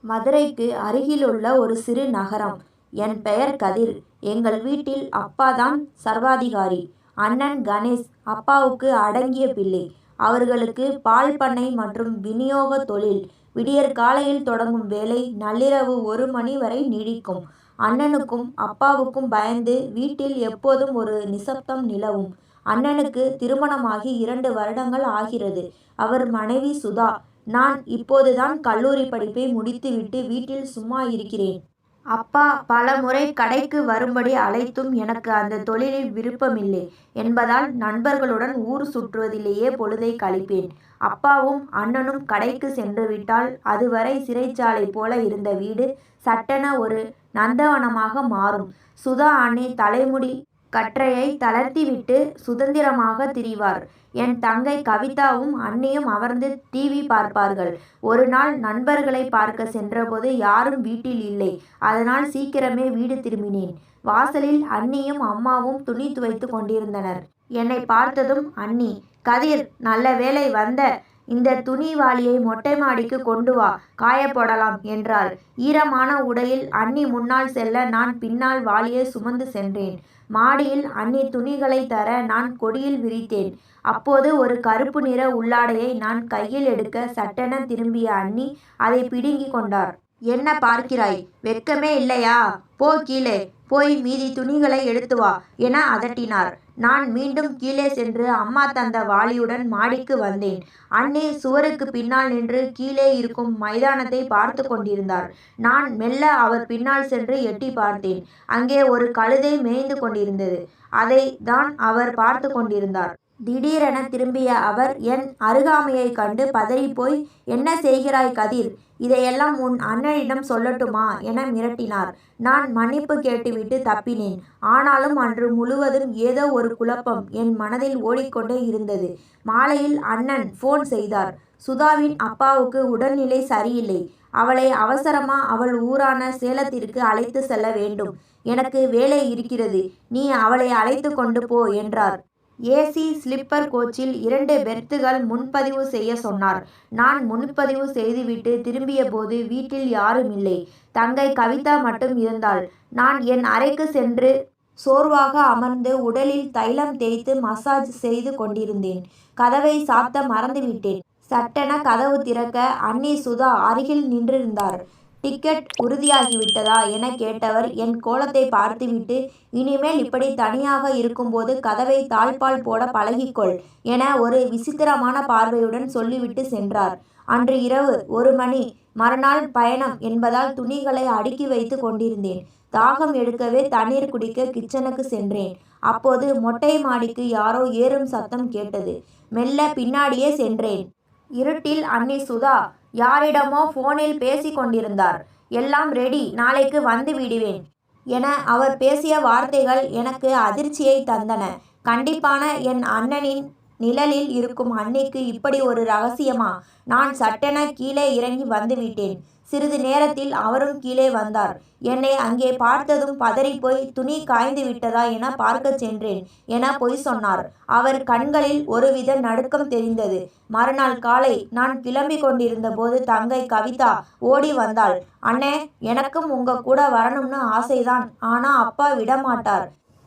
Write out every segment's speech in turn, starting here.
மதுரைக்கு அருகிலுள்ள ஒரு சிறு நகரம். என் பெயர் கதிர். எங்கள் வீட்டில் அப்பாதான் சர்வாதிகாரி. அண்ணன் கணேஷ் அப்பாவுக்கு அடங்கிய பிள்ளை. அவர்களுக்கு பால் பண்ணை மற்றும் விநியோக தொழில். விடியற்காலையில் தொடங்கும் வேலை நள்ளிரவு ஒரு மணி வரை நீடிக்கும். அண்ணனுக்கும் அப்பாவுக்கும் பயந்து வீட்டில் எப்போதும் ஒரு நிசப்தம் நிலவும். அண்ணனுக்கு திருமணமாகி இரண்டு வருடங்கள் ஆகிறது. அவர் மனைவி சுதா. நான் இப்போதுதான் கல்லூரி படிப்பை முடித்துவிட்டு வீட்டில் சும்மா இருக்கிறேன். அப்பா பல முறை கடைக்கு வரும்படி அழைத்தும் எனக்கு அந்த தொழிலில் விருப்பமில்லை என்பதால் நண்பர்களுடன் ஊர் சுற்றுவதிலேயே பொழுதை கழிப்பேன். அப்பாவும் அண்ணனும் கடைக்கு சென்றுவிட்டால் அதுவரை சிறைச்சாலை போல இருந்த வீடு சட்டென ஒரு நந்தவனமாக மாறும். சுதா அண்ணே தலைமுடி கற்றையை தளர்த்திவிட்டு சுதந்திரமாக திரிவார். என் தங்கை கவிதாவும் அண்ணியும் அமர்ந்து டிவி பார்ப்பார்கள். ஒரு நாள் நண்பர்களை பார்க்க சென்றபோது யாரும் வீட்டில் இல்லை. அதனால் சீக்கிரமே வீடு திரும்பினேன். வாசலில் அண்ணியும் அம்மாவும் துணி துவைத்துக் கொண்டிருந்தனர். என்னை பார்த்ததும் அண்ணி கதிர் நல்ல வேளை வந்த. இந்த துணி வாளியை மொட்டை மாடிக்கு கொண்டு வா காயப்படலாம் என்றாள். ஈரமான உடையில் அண்ணி முன்னால் செல்ல நான் பின்னால் வாளியை சுமந்து சென்றேன். மாடியில் அண்ணி துணிகளை தர நான் கொடியில் விரித்தேன். அப்போது ஒரு கருப்பு நிற உள்ளாடையை நான் கையில் எடுக்க சட்டென திரும்பிய அண்ணி அதை பிடுங்கிக் கொண்டார். என்ன பார்க்கிறாய்? வெட்கமே இல்லையா? போ கீழே. போய் மீதி துணிகளை எடுத்து வா என அதட்டினார். நான் மீண்டும் கீழே சென்று அம்மா தந்த வாளியுடன் மாடிக்கு வந்தேன். அண்ணே சுவருக்கு பின்னால் நின்று கீழே இருக்கும் மைதானத்தை பார்த்து கொண்டிருந்தார். நான் மெல்ல அவர் பின்னால் சென்று எட்டிப் பார்த்தேன். அங்கே ஒரு கழுதை மேய்ந்து கொண்டிருந்தது. அதை தான் அவர் பார்த்து கொண்டிருந்தார். திடீரென திரும்பிய அவர் என் அருகாமையைக் கண்டு பதறிப்போய் என்ன செய்கிறாய் கதிர்? இதையெல்லாம் உன் அண்ணனிடம் சொல்லட்டுமா? என மிரட்டினார். நான் மன்னிப்பு கேட்டுவிட்டு தப்பினேன். ஆனாலும் அன்று முழுவதும் ஏதோ ஒரு குழப்பம் என் மனதில் ஓடிக்கொண்டே இருந்தது. மாலையில் அண்ணன் போன் செய்தார். சுதாவின் அப்பாவுக்கு உடல்நிலை சரியில்லை. அவளை அவசரமா அவள் ஊரான சேலத்திற்கு அழைத்து செல்ல வேண்டும். எனக்கு வேலை இருக்கிறது. நீ அவளை அழைத்து கொண்டு போ என்றார். ஏசி ஸ்லிப்பர் ஸ்லீப்பர் கோச்சில் இரண்டு பெர்த்துகள் முன்பதிவு செய்ய சொன்னார். நான் முன்பதிவு செய்துவிட்டு திரும்பியபோது வீட்டில் யாரும் இல்லை தங்கை கவிதா மட்டும் இருந்தாள். நான் என் அறைக்கு சென்று சோர்வாக அமர்ந்து உடலில் தைலம் தேய்த்து மசாஜ் செய்து கொண்டிருந்தேன். கதவை சாத்த மறந்துவிட்டேன். சட்டென கதவு திறக்க அன்னி சுதா அருகில் நின்றிருந்தார். டிக்கெட் உறுதியாகிவிட்டதா? எனக் கேட்டவர் என் கோலத்தை பார்த்துவிட்டு இனிமேல் இப்படி தனியாக இருக்கும்போது கதவை தாழ்பால் போட பழகிக்கொள் என ஒரு விசித்திரமான பார்வையுடன் சொல்லிவிட்டு சென்றார். அன்று இரவு ஒரு மணி. மறுநாள் பயணம் என்பதால் துணிகளை அடுக்கி வைத்துக் கொண்டிருந்தேன். தாகம் எடுக்கவே தண்ணீர் குடிக்க கிச்சனுக்கு சென்றேன். அப்போது மொட்டை மாடிக்கு யாரோ ஏறும் சத்தம் கேட்டது. மெல்ல பின்னாடியே சென்றேன். இருட்டில் அன்னி சுதா யாரிடமோ போனில் பேசி கொண்டிருந்தார். எல்லாம் ரெடி நாளைக்கு வந்து விடுவேன். என அவர் பேசிய வார்த்தைகள் எனக்கு அதிர்ச்சியைத் தந்தன. கண்டிப்பான என் அண்ணனின் நிழலில் இருக்கும் அன்னைக்கு இப்படி ஒரு ரகசியமா? நான் சட்டென கீழே இறங்கி வந்துவிட்டேன். சிறிது நேரத்தில் அவரும் கீழே வந்தார். என்னை அங்கே பார்த்ததும் பதறிப்போய் துணி காய்ந்து விட்டதா என பார்க்கச் சென்றேன் என பொய் சொன்னார். அவர் கண்களில் ஒருவித நடுக்கம் தெரிந்தது. மறுநாள் காலை நான் கிளம்பி கொண்டிருந்த போது தங்கை கவிதா ஓடி வந்தாள். அண்ணே எனக்கும் உங்க கூட வரணும்னு ஆசைதான். ஆனா அப்பா விடமாட்டார்.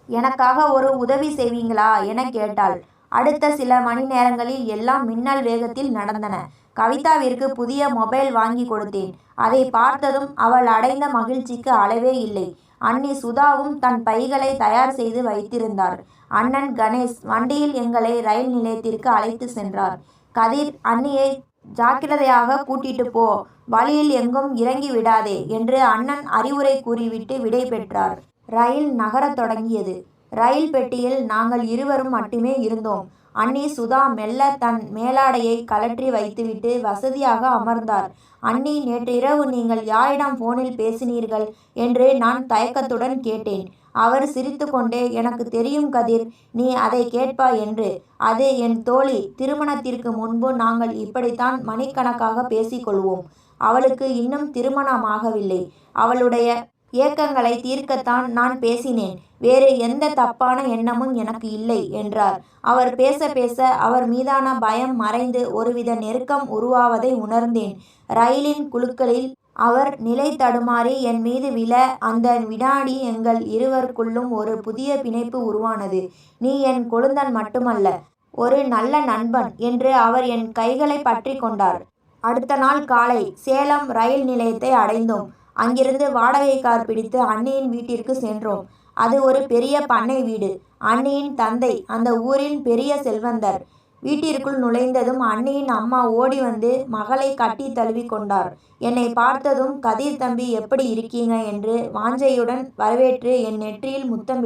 எனக்காக ஒரு உதவி செய்வீங்களா? என கேட்டாள். அடுத்த சில மணி நேரங்களில் எல்லாம் மின்னல் வேகத்தில் நடந்தன. கவிதாவிற்கு புதிய மொபைல் வாங்கிக் கொடுத்தேன். அதை பார்த்ததும் அவள் அடைந்த மகிழ்ச்சிக்கு அளவே இல்லை. அண்ணி சுதாவும் தன் பைகளை தயார் செய்து வைத்திருந்தார். அண்ணன் கணேஷ் வண்டியில் எங்களை ரயில் நிலையத்திற்கு அழைத்துச் சென்றார். கதிர் அண்ணியை ஜாக்கிரதையாக கூட்டிட்டுப் போ. வழியில் எங்கும் இறங்கி விடாதே என்று அண்ணன் அறிவுரை கூறிவிட்டு விடை பெற்றார். ரயில் நகரத் தொடங்கியது. ரயில் பெட்டியில் நாங்கள் இருவரும் மட்டுமே இருந்தோம். அண்ணி சுதா மெல்ல தன் மேலாடையை கழற்றி வைத்துவிட்டு வசதியாக அமர்ந்தார். அண்ணி நேற்றிரவு நீங்கள் யாரிடம் போனில் பேசினீர்கள்? என்று நான் தயக்கத்துடன் கேட்டேன். அவர் சிரித்துக்கொண்டே கொண்டே தெரியும் கதிர் நீ அதைக் கேட்பா என்று. அது என் தோழி. திருமணத்திற்கு முன்பு நாங்கள் இப்படித்தான் மணிக்கணக்காக பேசிக்கொள்வோம் அவளுக்கு இன்னும் திருமணமாகவில்லை. அவளுடைய ஏக்கங்களை தீர்க்கத்தான் நான் பேசினேன். வேறு எந்த தப்பான எண்ணமும் எனக்கு இல்லை என்றார். அவர் பேச பேச அவர் மீதான பயம் மறைந்து ஒருவித நெருக்கம் உருவாவதை உணர்ந்தேன். ரயிலின் குழுக்களில் அவர் நிலை தடுமாறி என் மீது விழ அந்த வினாடி எங்கள் இருவருக்குள்ளும் ஒரு புதிய பிணைப்பு உருவானது. நீ என் கொழுந்தன் மட்டுமல்ல ஒரு நல்ல நண்பன் என்று அவர் என் கைகளை பற்றி கொண்டார். அடுத்த நாள் காலை சேலம் ரயில் நிலையத்தை அடைந்தோம். அங்கிருந்து வாடகை கார் பிடித்து அண்ணியின் வீட்டிற்கு சென்றோம். அது ஒரு பெரிய பண்ணை வீடு. அண்ணியின் தந்தை அந்த ஊரின் பெரிய செல்வந்தர். வீட்டிற்குள் நுழைந்ததும் அண்ணியின் அம்மா ஓடி வந்து மகளை கட்டி தழுவி கொண்டார். என்னை பார்த்ததும் கதிர் தம்பி எப்படி இருக்கீங்க? என்று வாஞ்சையுடன் வரவேற்று என் நெற்றியில் முத்தம்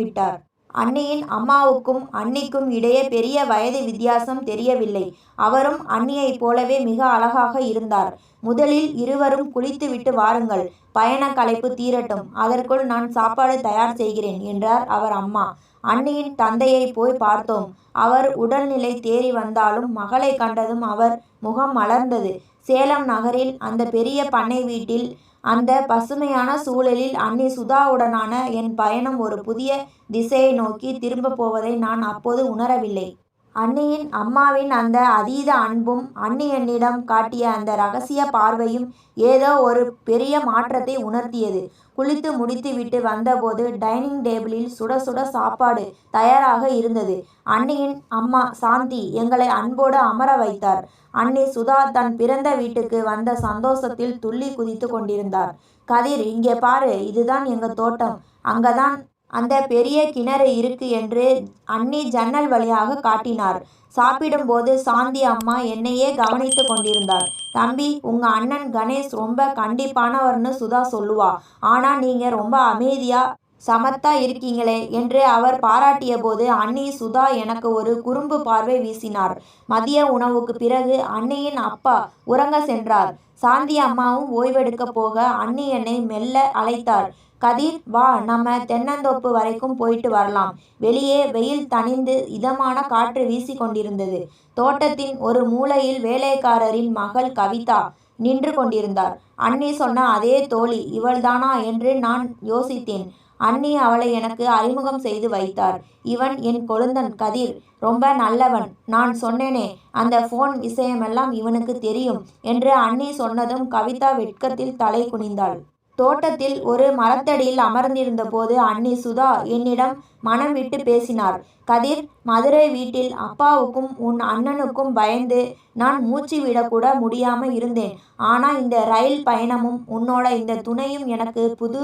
அன்னியின் அம்மாவுக்கும் அன்னிக்கும் இடையே பெரிய வயது வித்தியாசம் தெரியவில்லை. அவரும் அன்னியைப் போலவே மிக அழகாக இருந்தார். முதலில் இருவரும் குளித்துவிட்டு வாருங்கள். பயண களைப்பு தீரட்டும். அதற்குள் நான் சாப்பாடு தயார் செய்கிறேன் என்றார் அவர் அம்மா. அன்னியின் தந்தையை போய் பார்த்தோம். அவர் உடல்நிலை தேறி வந்தாலும் மகளை கண்டதும் அவர் முகம் மலர்ந்தது. சேலம் நகரில் அந்த பெரிய பண்ணை வீட்டில் அந்த பசுமையான சூழலில் அன்னி சுதாவுடனான என் பயணம் ஒரு புதிய திசையை நோக்கி திரும்பப் போவதை நான் அப்போது உணரவில்லை. அன்னையின் அம்மாவின் அந்த அதீத அன்பும் அன்னி என்னிடம் காட்டிய அந்த ரகசிய பார்வையும் ஏதோ ஒரு பெரிய மாற்றத்தை உணர்த்தியது. குளித்து முடித்துவிட்டு வந்தபோது டைனிங் டேபிளில் சுட சுட சாப்பாடு தயாராக இருந்தது. அன்னையின் அம்மா சாந்தி எங்களை அன்போடு அமர வைத்தார். அன்னி சுதா தன் பிறந்த வீட்டுக்கு வந்த சந்தோஷத்தில் துள்ளி குதித்து கொண்டிருந்தார். கதிர் இங்கே பாரு இதுதான் எங்க தோட்டம். அங்கதான் அந்த பெரிய கிணறு இருக்கு என்று அண்ணி ஜன்னல் வழியாக காட்டினார். சாப்பிடும்போது சாந்தி அம்மா என்னையே கவனித்து கொண்டிருந்தார். தம்பி உங்க அண்ணன் கணேஷ் ரொம்ப கண்டிப்பானவர்னு சுதா சொல்லுவா. ஆனா நீங்க ரொம்ப அமைதியா சமத்தா இருக்கீங்களே என்று அவர் பாராட்டிய போது அண்ணி சுதா எனக்கு ஒரு குறும்பு பார்வை வீசினார். மதிய உணவுக்கு பிறகு அன்னையின் அப்பா உறங்க சென்றார். சாந்தி அம்மாவும் ஓய்வெடுக்க போக அண்ணி என்னை மெல்ல அழைத்தார். கதிர் வா நம்ம தென்னந்தோப்பு வரைக்கும் போயிட்டு வரலாம். வெளியே வெயில் தணிந்து இதமான காற்று வீசி கொண்டிருந்தது. தோட்டத்தின் ஒரு மூலையில் வேலைக்காரரின் மகள் கவிதா நின்று கொண்டிருந்தார். அண்ணி சொன்ன அதே தோழி இவள்தானா? என்று நான் யோசித்தேன். அண்ணி அவளை எனக்கு அறிமுகம் செய்து வைத்தார். இவன் என் கொழுந்தன் கதிர் ரொம்ப நல்லவன். நான் சொன்னேனே அந்த ஃபோன் விஷயமெல்லாம் இவனுக்கு தெரியும் என்று அண்ணி சொன்னதும் கவிதா வெட்கத்தில் தலை குனிந்தாள். தோட்டத்தில் ஒரு மரத்தடியில் அமர்ந்திருந்த போது அண்ணி சுதா என்னிடம் மனம் விட்டு பேசினார். கதிர் மதுரை வீட்டில் அப்பாவுக்கும் உன் அண்ணனுக்கும் பயந்து நான் மூச்சு விடக்கூட முடியாம இருந்தேன். ஆனா இந்த ரயில் பயணமும் உன்னோட இந்த துணையும் எனக்கு புது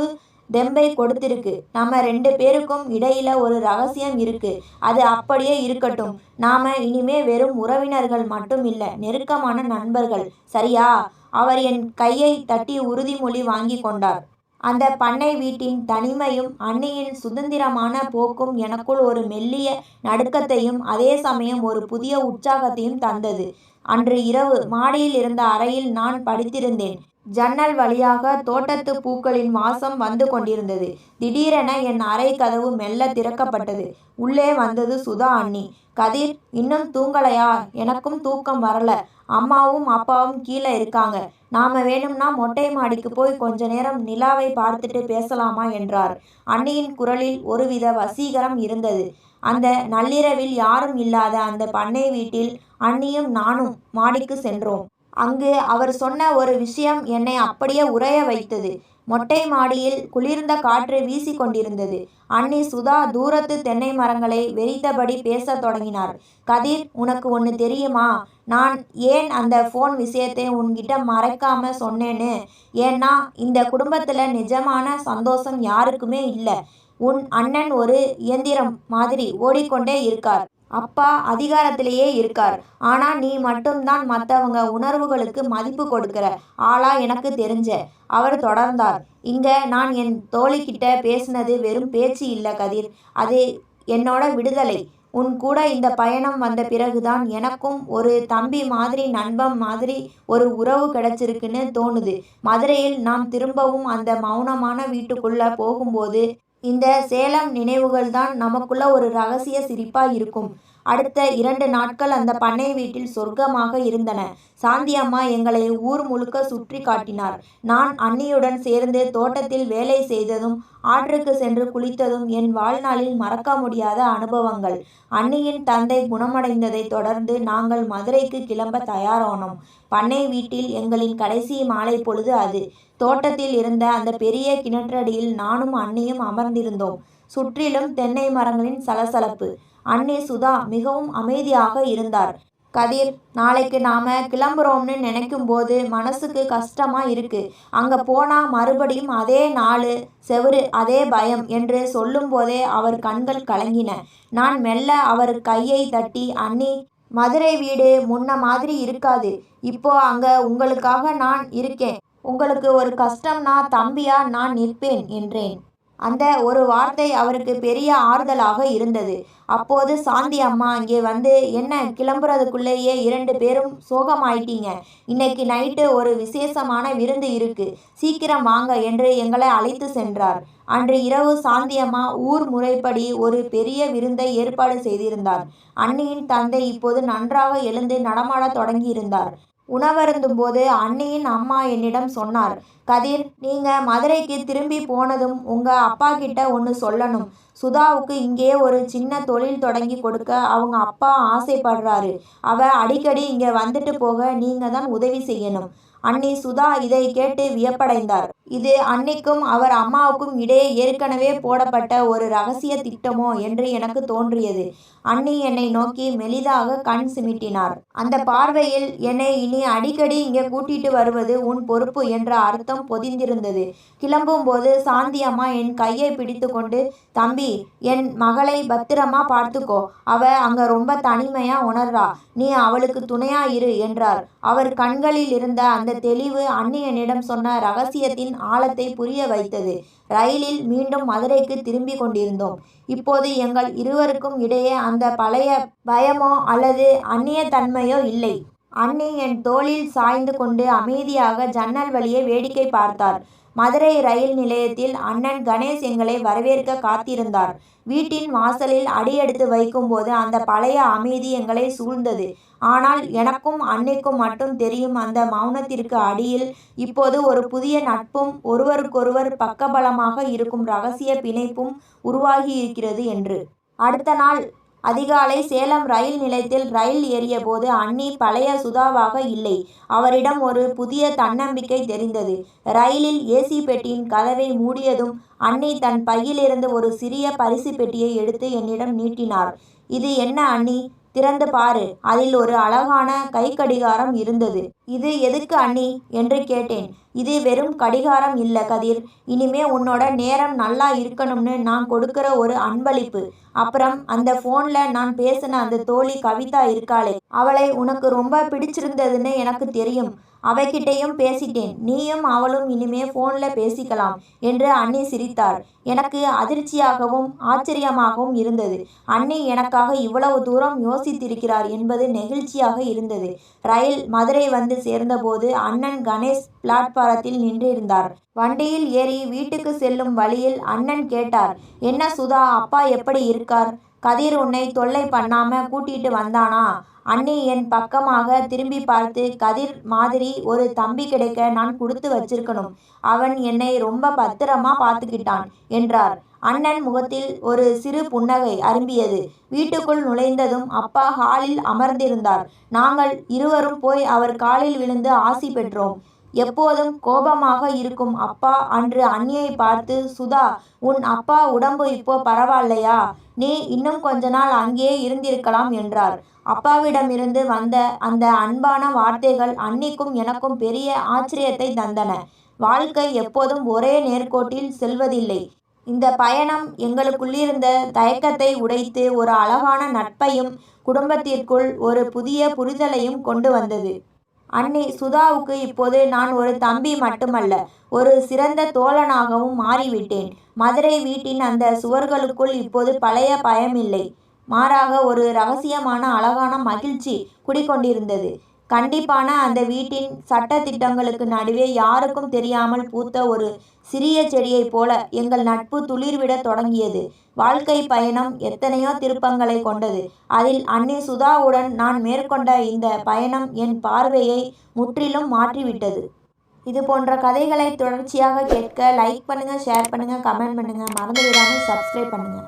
தெம்பை கொடுத்திருக்கு. நம்ம ரெண்டு பேருக்கும் இடையில ஒரு ரகசியம் இருக்கு. அது அப்படியே இருக்கட்டும். நாம இனிமே வெறும் உறவினர்கள் மட்டும் இல்ல நெருக்கமான நண்பர்கள். சரியா? அவர் என் கையை தட்டி உறுதிமொழி வாங்கி கொண்டார். அந்த பண்ணை வீட்டின் தனிமையும் அன்னையின் சுதந்திரமான போக்கும் எனக்குள் ஒரு மெல்லிய நடுக்கத்தையும் அதே சமயம் ஒரு புதிய உற்சாகத்தையும் தந்தது. அன்று இரவு மாடியில் இருந்த அறையில் நான் படித்திருந்தேன். ஜன்னல் வழியாக தோட்டத்து பூக்களின் வாசம் வந்து கொண்டிருந்தது. திடீரென என் அறை கதவு மெல்ல திறக்கப்பட்டது. உள்ளே வந்தது சுதா அண்ணி. கதிர் இன்னும் தூங்கலையா? எனக்கும் தூக்கம் வரல. அம்மாவும் அப்பாவும் கீழே இருக்காங்க. நாம வேணும்னா மொட்டை மாடிக்கு போய் கொஞ்ச நேரம் நிலாவை பார்த்துட்டு பேசலாமா? என்றார். அண்ணியின் குரலில் ஒருவித வசீகரம் இருந்தது. அந்த நள்ளிரவில் யாரும் இல்லாத அந்த பண்ணை வீட்டில் அண்ணியும் நானும் மாடிக்கு சென்றோம். அங்கு அவர் சொன்ன ஒரு விஷயம் என்னை அப்படியே உறைய வைத்தது. மொட்டை மாடியில் குளிர்ந்த காற்று வீசி கொண்டிருந்தது அன்னி சுதா தூரத்து தென்னை மரங்களை வெறித்தபடி பேசத் தொடங்கினார். கதிர் உனக்கு ஒன்று தெரியுமா? நான் ஏன் அந்த ஃபோன் விஷயத்தை உன்கிட்ட மறைக்காம சொன்னேன்னு? ஏன்னா இந்த குடும்பத்தில் நிஜமான சந்தோஷம் யாருக்குமே இல்லை. உன் அண்ணன் ஒரு இயந்திரம் மாதிரி ஓடிக்கொண்டே இருக்கார். அப்பா அதிகாரத்திலேயே இருக்கார். ஆனா நீ மட்டும்தான் மற்றவங்க உணர்வுகளுக்கு மதிப்பு கொடுக்கிற ஆளா எனக்கு தெரிஞ்ச. அவர் தொடர்ந்தார். இங்க நான் என் தோழிக்கிட்ட பேசினது வெறும் பேச்சு இல்லை கதிர். அது என்னோட விடுதலை. உன் கூட இந்த பயணம் வந்த பிறகுதான் எனக்கும் ஒரு தம்பி மாதிரி நண்பன் மாதிரி ஒரு உறவு கிடைச்சிருக்குன்னு தோணுது. மதுரையில் நாம் திரும்பவும் அந்த மௌனமான வீட்டுக்குள்ள போகும்போது இந்த சேலம் நினைவுகள் தான் நமக்குள்ள ஒரு ரகசிய சிரிப்பாக இருக்கும். அடுத்த இரண்டு நாட்கள் அந்த பண்ணை வீட்டில் சொர்க்கமாக இருந்தன. சாந்தி அம்மா எங்களை ஊர் முழுக்க சுற்றி காட்டினார். நான் அன்னியுடன் சேர்ந்து தோட்டத்தில் வேலை செய்ததும் ஆற்றுக்கு சென்று குளித்ததும் என் வாழ்நாளில் மறக்க முடியாத அனுபவங்கள். அண்ணியின் தந்தை குணமடைந்ததை தொடர்ந்து நாங்கள் மதுரைக்கு கிளம்ப தயாரானோம். பண்ணை வீட்டில் எங்களின் கடைசி மாலை பொழுது அது. தோட்டத்தில் இருந்த அந்த பெரிய கிணற்றடியில் நானும் அண்ணியும் அமர்ந்திருந்தோம். சுற்றிலும் தென்னை மரங்களின் சலசலப்பு. அன்னை சுதா மிகவும் அமைதியாக இருந்தார். கதிர் நாளைக்கு நாம கிளம்புறோம்னு நினைக்கும் போது மனசுக்கு கஷ்டமா இருக்கு. அங்க போனா மறுபடியும் அதே நாள் செவுரு அதே பயம் என்று சொல்லும் போதே அவர் கண்கள் கலங்கின. நான் மெல்ல அவர் கையை தட்டி அண்ணி மதுரை வீடு முன்ன மாதிரி இருக்காது. இப்போ அங்க உங்களுக்காக நான் இருக்கேன். உங்களுக்கு ஒரு கஷ்டம்னா தம்பியா நான் நிற்பேன் என்றேன். அந்த ஒரு வார்த்தை அவருக்கு பெரிய ஆறுதலாக இருந்தது. அப்போது சாந்தி அம்மா அங்கே வந்து என்ன கிளம்புறதுக்குள்ளேயே இரண்டு பேரும் சோகமாயிட்டீங்க. இன்னைக்கு நைட்டு ஒரு விசேஷமான விருந்து இருக்கு. சீக்கிரம் வாங்க என்று எங்களை அழைத்து சென்றார். அன்று இரவு சாந்தி அம்மா ஊர் முறைப்படி ஒரு பெரிய விருந்தை ஏற்பாடு செய்திருந்தார். அன்னியின் தந்தை இப்போது நன்றாக எழுந்து நடமாடத் தொடங்கியிருந்தார். உணவருந்தும் போது அண்ணியின் அம்மா என்னிடம் சொன்னார் கதிர் நீங்க மதுரைக்கு திரும்பி போனதும் உங்க அப்பா கிட்ட ஒன்று சொல்லணும். சுதாவுக்கு இங்கே ஒரு சின்ன தொழில் தொடங்கி கொடுக்க அவங்க அப்பா ஆசைப்படுறாரு. அவ அடிக்கடி இங்க வந்துட்டு போக நீங்க தான் உதவி செய்யணும். அன்னி சுதா இதை கேட்டு வியப்படைந்தார். இது அன்னைக்கும் அவர் அம்மாவுக்கும் இடையே ஏற்கனவே போடப்பட்ட ஒரு ரகசிய திட்டமோ என்று எனக்கு தோன்றியது. அண்ணி என்னை நோக்கி மெலிதாக கண் சிமிட்டினார். அந்த பார்வையில் என்னை இனி அடிக்கடி இங்கே கூட்டிட்டு வருவது உன் பொறுப்பு என்ற அர்த்தம் பொதிந்திருந்தது. கிளம்பும் போது சாந்தி அம்மா என் கையை பிடித்து கொண்டு தம்பி என் மகளை பத்திரமா பார்த்துக்கோ. அவ அங்க ரொம்ப தனிமையா உணர்றா. நீ அவளுக்கு துணையா இரு என்றார். அவர் கண்களில் இருந்த அந்த தெளிவு அந்நியனிடம் சொன்ன ரகசியத்தின் ஆழத்தை புரிய வைத்தது. ரயிலில் மீண்டும் மதுரைக்கு திரும்பி கொண்டிருந்தோம். இப்போது எங்கள் இருவருக்கும் இடையே அந்த பழைய பயமோ அல்லது அந்நியத்தன்மையோ இல்லை. அண்ணி என் தோளில் சாய்ந்து கொண்டு அமைதியாக ஜன்னல் வழியே வேடிக்கை பார்த்தார். மதுரை ரயில் நிலையத்தில் அண்ணன் கணேஷ் எங்களை வரவேற்க காத்திருந்தார். வீட்டின் வாசலில் அடியெடுத்து வைக்கும்போது அந்த பழைய அமைதி எங்களை சூழ்ந்தது. ஆனால் எனக்கும் அன்னைக்கும் மட்டும் தெரியும் அந்த மௌனத்திற்கு அடியில் இப்போது ஒரு புதிய நட்பும் ஒருவருக்கொருவர் பக்கபலமாக இருக்கும் ரகசிய பிணைப்பும் உருவாகி இருக்கிறது என்று. அடுத்த நாள் அதிகாலை சேலம் ரயில் நிலையத்தில் ரயில் ஏறியபோது அண்ணி பழைய சுதாவாக இல்லை. அவரிடம் ஒரு புதிய தன்னம்பிக்கை தெரிந்தது. ரயிலில் ஏசி பெட்டியின் கதவை மூடியதும் அண்ணி தன் பையிலிருந்து ஒரு சிறிய பரிசு பெட்டியை எடுத்து என்னிடம் நீட்டினார். இது என்ன அண்ணி? திறந்து பாரு. அதில் ஒரு அழகான கைக்கடிகாரம் இருந்தது. இது எதுக்கு அண்ணி? என்று கேட்டேன். இது வெறும் கடிகாரம் இல்ல கதிர். இனிமே உன்னோட நேரம் நல்லா இருக்கணும்னு நான் கொடுக்கிற ஒரு அன்பளிப்பு. அப்புறம் அந்த போன்ல நான் பேசின அந்த தோழி கவிதா இருக்காளே. அவளை உனக்கு ரொம்ப பிடிச்சிருந்ததுன்னு எனக்கு தெரியும். அவகிட்டையும் பேசிட்டேன். நீயும் அவளும் இனிமே போன்ல பேசிக்கலாம் என்று அண்ணி சிரித்தார் எனக்கு அதிர்ச்சியாகவும் ஆச்சரியமாகவும் இருந்தது. அண்ணி எனக்காக இவ்வளவு தூரம் யோசித்திருக்கிறார் என்பது நெகிழ்ச்சியாக இருந்தது. ரயில் மதுரை வந்து சேர்ந்தபோது அண்ணன் கணேஷ் பிளாட்பாரத்தில் நின்றிருந்தார். வண்டியில் ஏறி வீட்டுக்கு செல்லும் வழியில் அண்ணன் கேட்டார் என்ன சுதா அப்பா எப்படி இருக்கார்? கதிர் உன்னை தொல்லை பண்ணாம கூட்டிட்டு வந்தானா? அண்ணி என் பக்கமாக திரும்பி பார்த்து கதிர் மாதிரி ஒரு தம்பி கிடைக்க நான் கொடுத்து வச்சிருக்கணும். அவன் என்னை ரொம்ப பத்திரமா பார்த்துக்கிட்டான் என்றார். அண்ணன் முகத்தில் ஒரு சிறு புன்னகை அரும்பியது. வீட்டுக்குள் நுழைந்ததும் அப்பா ஹாலில் அமர்ந்திருந்தார். நாங்கள் இருவரும் போய் அவர் காலில் விழுந்து ஆசி பெற்றோம். எப்போதும் கோபமாக இருக்கும். அப்பா அன்று அண்ணியை பார்த்து சுதா உன் அப்பா உடம்பு இப்போ பரவாயில்லையா? நீ இன்னும் கொஞ்ச நாள் அங்கேயே இருந்திருக்கலாம் என்றார். அப்பாவிடமிருந்து வந்த அந்த அன்பான வார்த்தைகள் அன்னிக்கும் எனக்கும் பெரிய ஆச்சரியத்தை தந்தன. வாழ்க்கை எப்போதும் ஒரே நேர்கோட்டில் செல்வதில்லை. இந்த பயணம் எங்களுக்குள்ளிருந்த தயக்கத்தை உடைத்து ஒரு அழகான நட்பையும் குடும்பத்திற்குள் ஒரு புதிய புரிதலையும் கொண்டு வந்தது. அண்ணி சுதாவுக்கு இப்போது நான் ஒரு தம்பி மட்டுமல்ல ஒரு சிறந்த தோழனாகவும் மாறிவிட்டேன். மதுரை வீட்டின் அந்த சுவர்களுக்குள் இப்போது பழைய பயமில்லை. மாறாக ஒரு ரகசியமான அழகான மகிழ்ச்சி குடிக்கொண்டிருந்தது. கண்டிப்பான அந்த வீட்டின் சட்ட திட்டங்களுக்கு நடுவே யாருக்கும் தெரியாமல் பூத்த ஒரு சிறிய செடியைப் போல எங்கள் நட்பு துளிர்விடத் தொடங்கியது. வாழ்க்கை பயணம் எத்தனையோ திருப்பங்களை கொண்டது. அதில் அன்னை சுதாவுடன் நான் மேற்கொண்ட இந்த பயணம் என் பார்வையை முற்றிலும் மாற்றிவிட்டது. இது போன்ற கதைகளை தொடர்ச்சியாக கேட்க லைக் பண்ணுங்கள் ஷேர் பண்ணுங்கள் கமெண்ட் பண்ணுங்க மறந்துவிடாம சப்ஸ்கிரைப் பண்ணுங்கள்